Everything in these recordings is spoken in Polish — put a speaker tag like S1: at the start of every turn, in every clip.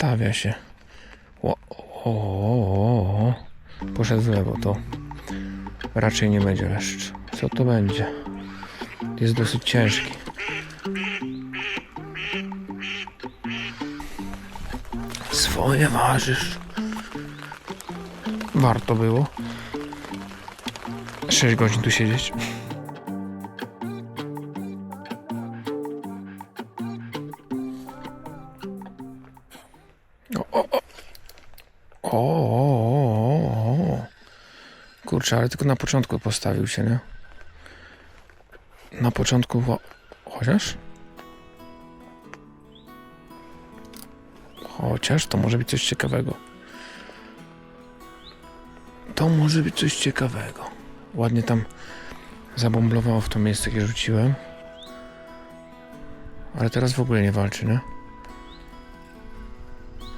S1: Stawia się. O, o, o, o. Poszedł w lewo, to raczej nie będzie leszcz. Co to będzie? Jest dosyć ciężki. Swoje ważysz. Warto było. 6 godzin tu siedzieć. Kurczę, ale tylko na początku postawił się, nie? Na początku. wo- Chociaż? Chociaż to może być coś ciekawego. To może być coś ciekawego. Ładnie tam zabomblowało w to miejsce, gdzie rzuciłem. Ale teraz w ogóle nie walczy, nie?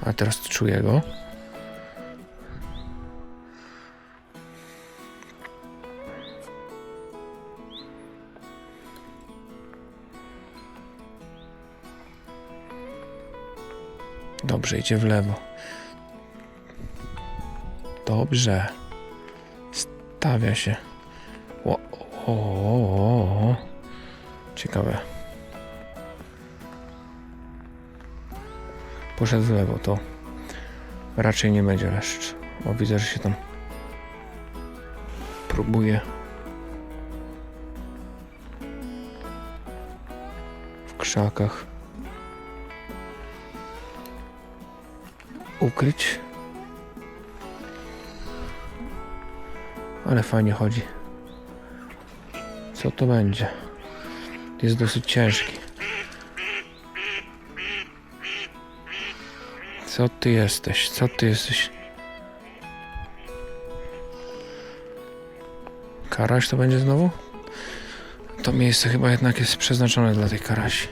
S1: A teraz czuję go. Dobrze, idzie w lewo. Dobrze. Stawia się. O, o, o, o. Ciekawe. Poszedł w lewo, to raczej nie będzie leszcz. Bo widzę, że się tam próbuje w krzakach ukryć. Ale fajnie chodzi. Co to będzie? Jest dosyć ciężki. Co ty jesteś? Co ty jesteś? Karaś to będzie znowu? To miejsce chyba jednak jest przeznaczone dla tej karasi.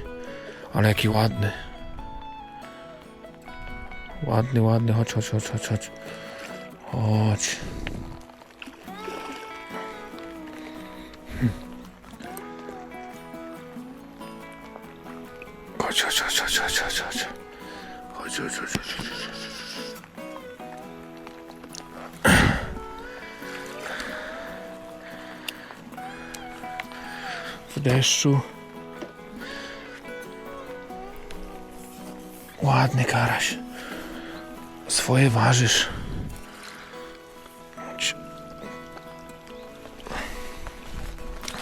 S1: Ale jaki ładny. Ładny, ładny. Chodź, chodź, chodź, chodź, chodź. Chodź. Deszczu. Ładny karaś. Swoje ważysz.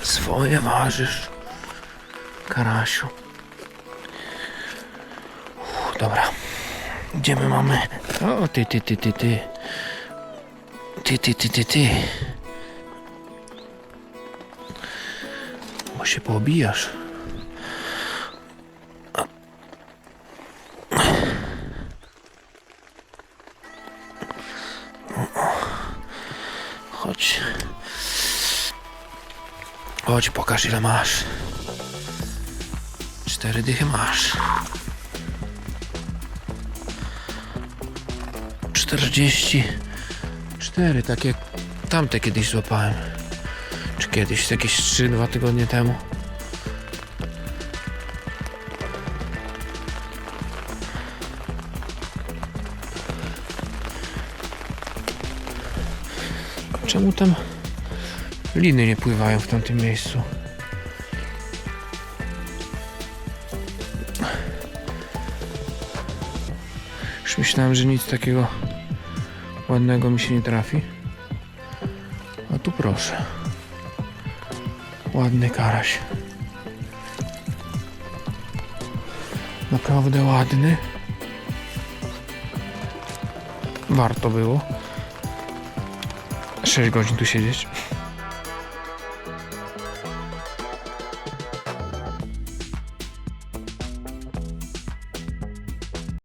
S1: Swoje ważysz. Karasiu. Uff, dobra. Gdzie my mamy? O, ty, ty, ty, ty, ty. Ty, ty, ty, ty, ty. Bo się poobijasz. Chodź. Chodź, pokaż ile masz. Cztery dychy masz. Czterdzieści cztery, takie tamte kiedyś złapałem. Czy kiedyś, jakieś trzy, dwa tygodnie temu. Czemu tam liny nie pływają w tamtym miejscu? Już myślałem, że nic takiego ładnego mi się nie trafi. A tu proszę. Ładny karaś. Naprawdę ładny. Warto było. 6 godzin tu siedzieć.